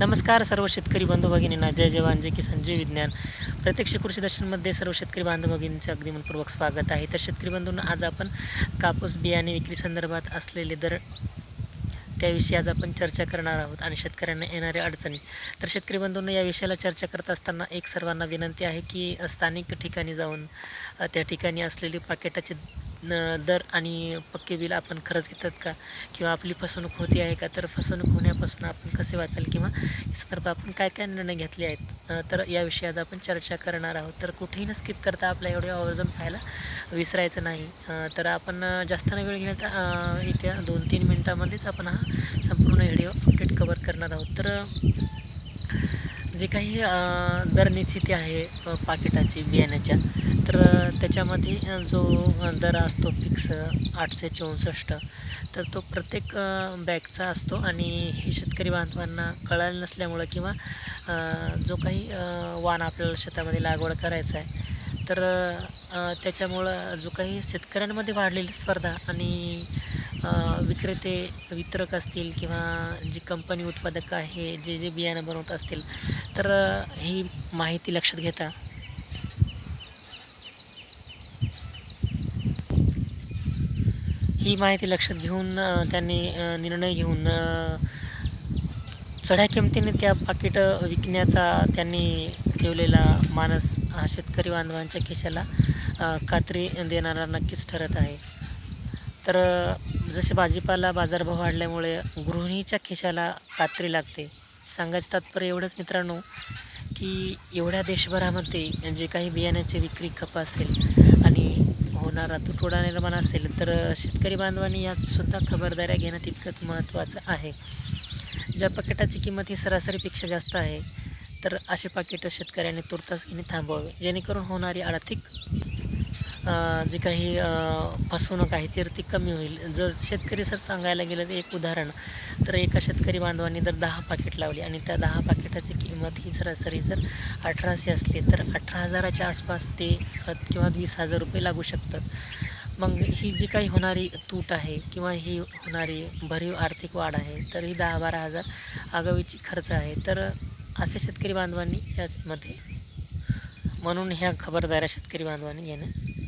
नमस्कार सर्व शेतकरी बंधू भगिनींना. जय जवान जय किसान जय विज्ञान. प्रत्यक्ष कृषी दर्शनमध्ये सर्व शेतकरी बांधव भगिनींचं अगदी मनपूर्वक स्वागत आहे. तर शेतकरी बंधूंना आज आपण कापूस बियाणे विक्री संदर्भात असलेले दर त्याविषयी आज आपण चर्चा करणार आहोत आणि शेतकऱ्यांना येणाऱ्या अडचणी. तर शेतकरी बंधूंना या विषयाला चर्चा करत असताना एक सर्वांना विनंती आहे की स्थानिक ठिकाणी जाऊन त्या ठिकाणी असलेली पाकिटाचे न- दर आणि पक्के बिल आपण खरंच घेतात का? किंवा आपली फसवणूक होती आहे का? तर फसवणूक होण्यापासून आपण कसे वाचाल? किंवा या संदर्भात आपण काय काय निर्णय घेतले आहेत? तर याविषयी आज आपण चर्चा करणार आहोत. तर कुठेही न स्किप करता आपल्या एवढे आवर्जून पाहायला विसरायचं नाही. तर आपण जास्त न वेळ घेता येत्या दोन तीन मिनटामध्येच आपण हा संपूर्ण व्हिडिओ अपडेट कवर करणार आहोत. तर जे काही दर निश्चिती आहे पाकिटाची बियाण्याच्या तर त्याच्यामध्ये जो दर असतो फिक्स आठशे चौसष्ट तर तो प्रत्येक बॅगचा असतो आणि हे शेतकरी बांधवांना कळायला नसल्यामुळं किंवा जो काही वाण आपल्याला शेतामध्ये लागवड करायचा आहे तर त्याच्यामुळं जो काही शेतकऱ्यांमध्ये वाढलेली स्पर्धा आणि विक्रेते वितरक असतील किंवा जी कंपनी उत्पादक आहे जे जे बियाणं बनवत असतील तर ही माहिती लक्षात घेता. ही माहिती लक्षात घेऊन त्यांनी निर्णय घेऊन चढ्या किमतीने त्या पाकिट विकण्याचा त्यांनी ठेवलेला मानस हा शेतकरी बांधवांच्या खिशाला कात्री देणारा नक्कीच ठरत आहे. तर जसे भाजीपाला बाजारभाव वाढल्यामुळे गृहिणीच्या खिशाला कात्री लागते. सांगायचं तात्पर्य एवढंच मित्रांनो की एवढ्या देशभरामध्ये जे काही बियाण्याची विक्री खप असेल आणि होणारा तुटवडा निर्माण असेल तर शेतकरी बांधवांनी यातसुद्धा खबरदाऱ्या घेणं तितकंच महत्त्वाचं आहे. ज्या पाकिटाची किंमत ही सरासरीपेक्षा जास्त आहे तर असे पाकिटं शेतकऱ्यांनी तुर्तास घेणे थांबवावे जेणेकरून होणारी आर्थिक जी काही फसवणूक आहे तर ती कमी होईल. जर शेतकरी सर सांगायला गेलं तर एक उदाहरण. तर एका शेतकरी बांधवांनी जर दहा पाकिट लावली आणि त्या दहा पाकिटाची किंमत ही सरासरी जर अठराशे असली तर अठरा हजाराच्या आसपास ते खत किंवा वीस हजार रुपये लागू शकतात. मग ही जी काही होणारी तूट आहे किंवा ही होणारी भरीव आर्थिक वाढ आहे तर ही दहा बारा हजार आगावीची खर्च आहे. तर असे शेतकरी बांधवांनी यामध्ये म्हणून ह्या खबरदाऱ्या शेतकरी बांधवांनी घेणं